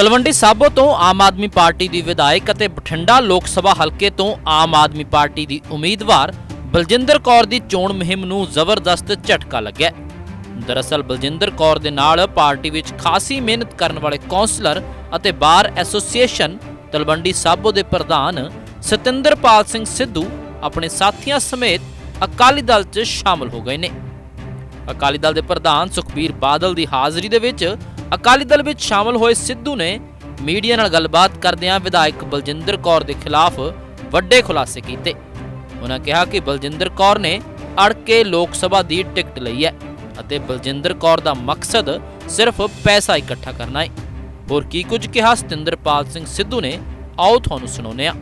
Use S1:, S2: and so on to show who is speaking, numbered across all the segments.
S1: ਤਲਵੰਡੀ ਸਾਬੋ ਤੋਂ ਆਮ ਆਦਮੀ ਪਾਰਟੀ ਦੀ ਵਿਧਾਇਕ ਅਤੇ ਬਠਿੰਡਾ ਲੋਕ ਸਭਾ ਹਲਕੇ ਤੋਂ ਆਮ ਆਦਮੀ ਪਾਰਟੀ ਦੀ ਉਮੀਦਵਾਰ ਬਲਜਿੰਦਰ ਕੌਰ ਦੀ ਚੋਣ ਮੁਹਿੰਮ ਨੂੰ ਜ਼ਬਰਦਸਤ ਝਟਕਾ ਲੱਗਿਆ। ਦਰਅਸਲ ਬਲਜਿੰਦਰ ਕੌਰ ਦੇ ਨਾਲ ਪਾਰਟੀ ਵਿੱਚ ਖਾਸੀ ਮਿਹਨਤ ਕਰਨ ਵਾਲੇ ਕੌਂਸਲਰ ਅਤੇ ਬਾਰ ਐਸੋਸੀਏਸ਼ਨ ਤਲਵੰਡੀ ਸਾਬੋ ਦੇ ਪ੍ਰਧਾਨ ਸਤਿੰਦਰਪਾਲ ਸਿੰਘ ਸਿੱਧੂ ਆਪਣੇ ਸਾਥੀਆਂ ਸਮੇਤ ਅਕਾਲੀ ਦਲ 'ਚ ਸ਼ਾਮਲ ਹੋ ਗਏ ਨੇ। ਅਕਾਲੀ ਦਲ ਦੇ ਪ੍ਰਧਾਨ ਸੁਖਬੀਰ ਬਾਦਲ ਦੀ ਹਾਜ਼ਰੀ ਦੇ ਵਿੱਚ ਅਕਾਲੀ ਦਲ ਵਿੱਚ ਸ਼ਾਮਲ ਹੋਏ ਸਿੱਧੂ ਨੇ ਮੀਡੀਆ ਨਾਲ ਗੱਲਬਾਤ ਕਰਦਿਆਂ ਵਿਧਾਇਕ ਬਲਜਿੰਦਰ ਕੌਰ ਦੇ ਖਿਲਾਫ ਵੱਡੇ ਖੁਲਾਸੇ ਕੀਤੇ। ਉਹਨਾਂ ਕਿਹਾ ਕਿ ਬਲਜਿੰਦਰ ਕੌਰ ਨੇ ਅੜ ਕੇ ਲੋਕ ਸਭਾ ਦੀ ਟਿਕਟ ਲਈ ਹੈ ਅਤੇ ਬਲਜਿੰਦਰ ਕੌਰ ਦਾ ਮਕਸਦ ਸਿਰਫ ਪੈਸਾ ਇਕੱਠਾ ਕਰਨਾ ਹੈ। ਹੋਰ ਕੀ ਕੁਝ ਕਿਹਾ ਸਤਿੰਦਰਪਾਲ ਸਿੰਘ ਸਿੱਧੂ ਨੇ? ਆਓ ਤੁਹਾਨੂੰ ਸੁਣਾਉਂਦੇ ਹਾਂ।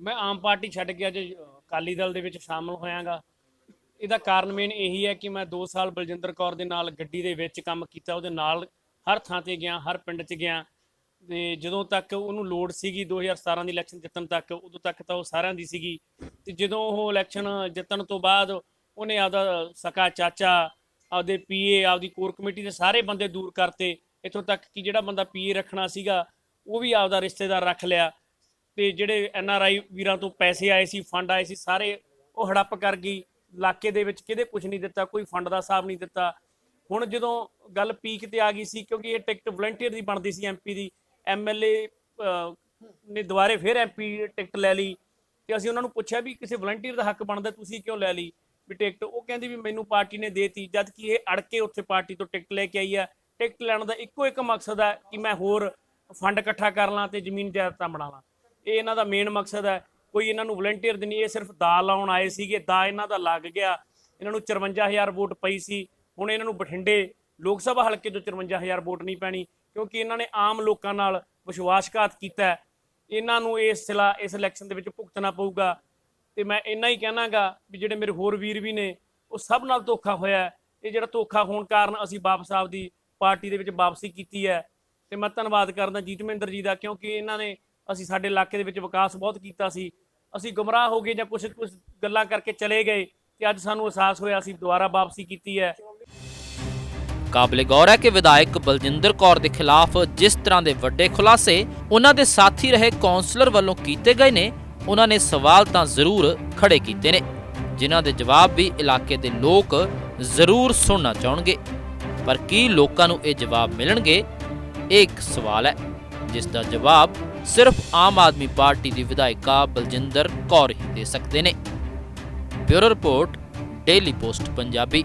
S2: ਮੈਂ ਆਮ ਪਾਰਟੀ ਛੱਡ ਕੇ ਅੱਜ ਅਕਾਲੀ ਦਲ ਦੇ ਵਿੱਚ ਸ਼ਾਮਲ ਹੋਇਆਗਾ। ਇਹਦਾ ਕਾਰਨ ਮੇਨ ਇਹੀ ਹੈ ਕਿ ਮੈਂ 2 ਸਾਲ ਬਲਜਿੰਦਰ ਕੌਰ ਦੇ ਨਾਲ ਗੱਡੀ ਦੇ ਵਿੱਚ ਕੰਮ ਕੀਤਾ, ਉਹਦੇ ਨਾਲ ਹਰ ਥਾਂ ਤੇ ਗਿਆ, ਹਰ ਪਿੰਡ 'ਚ ਗਿਆ ਤੇ ਜਦੋਂ ਤੱਕ ਉਹਨੂੰ ਲੋੜ ਸੀਗੀ 2017 ਦੀ ਇਲੈਕਸ਼ਨ ਜਿੱਤਣ ਤੱਕ, ਉਦੋਂ ਤੱਕ ਤਾਂ ਉਹ ਸਾਰਿਆਂ ਦੀ ਸੀਗੀ ਤੇ ਜਦੋਂ ਉਹ ਇਲੈਕਸ਼ਨ ਜਿੱਤਣ ਤੋਂ ਬਾਅਦ ਉਹਨੇ ਆਪਦਾ ਸਕਾ ਚਾਚਾ, ਆਪਦੇ ਪੀਏ, ਆਪਦੀ ਕੋਰ ਕਮੇਟੀ ਦੇ ਸਾਰੇ ਬੰਦੇ ਦੂਰ ਕਰਤੇ। ਇੱਥੋਂ ਤੱਕ ਕਿ ਜਿਹੜਾ ਬੰਦਾ ਪੀਏ ਰੱਖਣਾ ਸੀਗਾ, ਉਹ ਵੀ ਆਪਦਾ ਰਿਸ਼ਤੇਦਾਰ ਰੱਖ ਲਿਆ ਤੇ ਜਿਹੜੇ ਐਨ ਆਰ ਆਈ ਵੀਰਾਂ ਤੋਂ ਪੈਸੇ ਆਏ ਸੀ, ਫੰਡ ਆਏ ਸੀ, ਸਾਰੇ ਉਹ ਹੜੱਪ ਕਰ ਗਈ। ਇਲਾਕੇ ਦੇ ਵਿੱਚ ਕਿਹਦੇ ਕੁਝ ਨਹੀਂ ਦਿੱਤਾ, ਕੋਈ ਫੰਡ ਦਾ ਹਿਸਾਬ ਨਹੀਂ ਦਿੱਤਾ। ਹੁਣ ਜਦੋਂ ਗੱਲ ਪੀਕ ਤੇ ਆ ਗਈ ਸੀ, ਕਿਉਂਕਿ ਇਹ ਟਿਕਟ ਵਲੰਟੀਅਰ ਦੀ ਬਣਦੀ ਸੀ ਐਮਪੀ ਦੀ ਐਮਐਲਏ ਨੇ ਦੁਬਾਰੇ ਫਿਰ ਐਮਪੀ ਟਿਕਟ ਲੈ ਲਈ ਤੇ ਅਸੀਂ ਉਹਨਾਂ ਨੂੰ ਪੁੱਛਿਆ ਵੀ ਕਿਸੇ ਵਲੰਟੀਅਰ ਦਾ ਹੱਕ ਬਣਦਾ, ਤੁਸੀਂ ਕਿਉਂ ਲੈ ਲਈ ਵੀ ਟਿਕਟ ਉਹ ਕਹਿੰਦੀ ਵੀ ਮੈਨੂੰ ਪਾਰਟੀ ਨੇ ਦੇਤੀ, ਜਦ ਕਿ ਇਹ ਅੜ ਕੇ ਉੱਥੇ ਪਾਰਟੀ ਤੋਂ ਟਿਕਟ ਲੈ ਕੇ ਆਈ ਆ। ਟਿਕਟ ਲੈਣ ਦਾ ਇੱਕੋ ਇੱਕ ਮਕਸਦ ਹੈ ਕਿ ਮੈਂ ਹੋਰ ਫੰਡ ਇਕੱਠਾ ਕਰ ਲਾਂ ਤੇ ਜ਼ਮੀਨ ਜਾਇਦਾਦਾਂ ਬਣਾ ਲਾਂ। ਇਹ ਇਹਨਾਂ ਦਾ ਮੇਨ ਮਕਸਦ ਹੈ ਕੋਈ ਇਹਨਾਂ ਨੂੰ ਵਲੰਟੀਅਰ ਦੀ ਨਹੀਂ, ਇਹ ਸਿਰਫ ਦਾ ਲਾਉਣ ਆਏ ਸੀਗੇ ਦਾ ਇਹਨਾਂ ਦਾ ਲੱਗ ਗਿਆ। ਇਹਨਾਂ ਨੂੰ 54000 ਵੋਟ ਪਈ ਸੀ, ਹੁਣ ਇਹਨਾਂ ਨੂੰ ਬਠਿੰਡੇ ਲੋਕ ਸਭਾ ਹਲਕੇ ਤੋਂ 54000 ਵੋਟ ਨਹੀਂ ਪੈਣੀ, ਕਿਉਂਕਿ ਇਹਨਾਂ ਨੇ ਆਮ ਲੋਕਾਂ ਨਾਲ ਵਿਸ਼ਵਾਸਘਾਤ ਕੀਤਾ ਇਹਨਾਂ ਨੂੰ ਇਸ ਸਿਲਾ, ਇਸ ਇਲੈਕਸ਼ਨ ਦੇ ਵਿੱਚ ਭੁਗਤਣਾ ਪਊਗਾ। ਤੇ ਮੈਂ ਇੰਨਾ ਹੀ ਕਹਿਣਾਗਾ ਵੀ ਜਿਹੜੇ ਮੇਰੇ ਹੋਰ ਵੀਰ ਵੀ ਨੇ, ਉਹ ਸਭ ਨਾਲ ਧੋਖਾ ਹੋਇਆ ਇਹ ਜਿਹੜਾ ਧੋਖਾ ਹੋਣ ਕਾਰਨ ਅਸੀਂ ਵਾਪਸ ਆਪਦੀ ਪਾਰਟੀ ਦੇ ਵਿੱਚ ਵਾਪਸੀ ਕੀਤੀ ਹੈ। ਤੇ ਮੈਂ ਧੰਨਵਾਦ ਕਰਦਾ ਜੀਤ ਮਹਿੰਦਰ ਜੀ ਦਾ, ਕਿਉਂਕਿ ਇਹਨਾਂ ਨੇ ਅਸੀਂ ਸਾਡੇ ਇਲਾਕੇ ਦੇ ਵਿੱਚ ਵਿਕਾਸ ਬਹੁਤ ਕੀਤਾ ਸੀ। ਅਸੀਂ ਗੁੰਮਰਾਹ ਹੋ ਗਏ ਜਾਂ ਕੁਝ ਕੁਝ ਗੱਲਾਂ ਕਰਕੇ ਚਲੇ ਗਏ ਤੇ ਅੱਜ ਸਾਨੂੰ ਅਹਿਸਾਸ ਹੋਇਆ ਅਸੀਂ ਦੁਬਾਰਾ ਵਾਪਸੀ ਕੀਤੀ ਹੈ।
S1: ਕਾਬਲੇ ਗੌਰ ਹੈ ਕਿ ਵਿਧਾਇਕ ਬਲਜਿੰਦਰ ਕੌਰ ਦੇ ਖਿਲਾਫ ਜਿਸ ਤਰ੍ਹਾਂ ਦੇ ਵੱਡੇ ਖੁਲਾਸੇ ਉਹਨਾਂ ਦੇ ਸਾਥੀ ਰਹੇ ਕੌਂਸਲਰ ਵੱਲੋਂ ਕੀਤੇ ਗਏ ਨੇ, ਉਹਨਾਂ ਨੇ ਸਵਾਲ ਤਾਂ ਜ਼ਰੂਰ ਖੜੇ ਕੀਤੇ ਨੇ, ਜਿਨ੍ਹਾਂ ਦੇ ਜਵਾਬ ਵੀ ਇਲਾਕੇ ਦੇ ਲੋਕ ਜ਼ਰੂਰ ਸੁਣਨਾ ਚਾਹਣਗੇ। ਪਰ ਕੀ ਲੋਕਾਂ ਨੂੰ ਇਹ ਜਵਾਬ ਮਿਲਣਗੇ? ਇਹ ਇੱਕ ਸਵਾਲ ਹੈ। ਜਿਸ ਦਾ ਜਵਾਬ ਸਿਰਫ ਆਮ ਆਦਮੀ ਪਾਰਟੀ ਦੀ ਵਿਧਾਇਕਾ ਬਲਜਿੰਦਰ ਕੌਰ ਹੀ ਦੇ ਸਕਦੇ ਨੇ। Bureau report, daily post, Punjabi.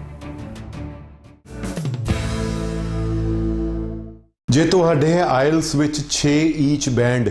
S3: ਜੇ ਤੁਹਾਡੇ ਆਇਲਸ ਵਿੱਚ 6 ਈਚ ਬੈਂਡ